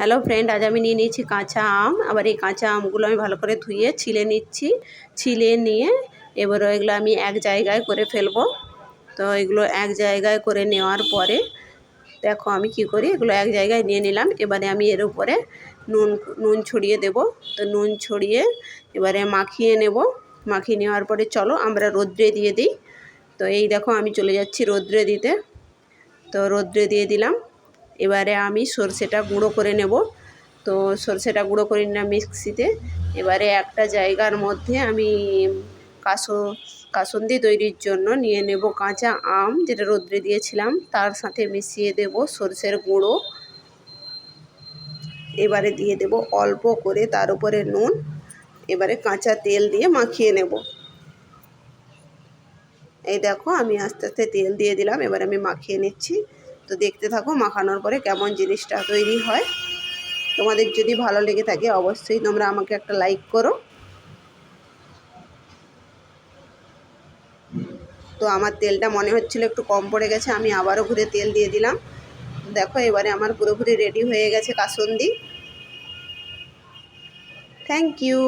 Hello friend, আজ আমি নিয়ে নিয়েছি কাঁচা আম। আবার এই কাঁচা আমগুলো আমি ভালো করে ধুয়ে ছিলে নিচ্ছি। ছিলে নিয়ে এবার এগুলো আমি এক জায়গায় করে ফেলব। তো এগুলো এক জায়গায় করে নেওয়ার পরে দেখো আমি কি করি, এগুলো এক জায়গায় নিয়ে নিলাম। এবারে আমি এর উপরে নুন নুন ছড়িয়ে দেব। তো নুন ছড়িয়ে এবারে মাখিয়ে নেব। মাখিয়ে নেওয়ার পরে চলো আমরা রোদ্রে দিয়ে দিই। তো এই দেখো আমি চলে যাচ্ছি রোদ্রে দিতে। তো রোদ্রে দিয়ে দিলাম। এবারে আমি সর্ষেটা গুঁড়ো করে নেব। তো সর্ষেটা গুঁড়ো করে নিলাম মিক্সিতে। এবারে একটা জায়গার মধ্যে আমি কাসো, কাসন্দি তৈরির জন্য নিয়ে নেব কাঁচা আম, যেটা রোদ্রে দিয়েছিলাম। তার সাথে মিশিয়ে দেব সর্ষের গুঁড়ো। এবারে দিয়ে দেব অল্প করে তার উপরে নুন। এবারে কাঁচা তেল দিয়ে মাখিয়ে নেব। এই দেখো, আমি আস্তে আস্তে তেল দিয়ে দিলাম। এবার আমি মাখিয়ে নিচ্ছি। তো দেখতে থাকো মাখানোর পরে কেমন জিনিসটা তৈরি হয়। তোমাদের যদি ভালো লেগে থাকে অবশ্যই তোমরা আমাকে একটা লাইক করো। তো আমার তেলটা মনে হচ্ছিল একটু কম পড়ে গেছে, আমি আবারও ঘুরে তেল দিয়ে দিলাম। দেখো এবারে আমার পুরোপুরি রেডি হয়ে গেছে কাসন্দি। Thank you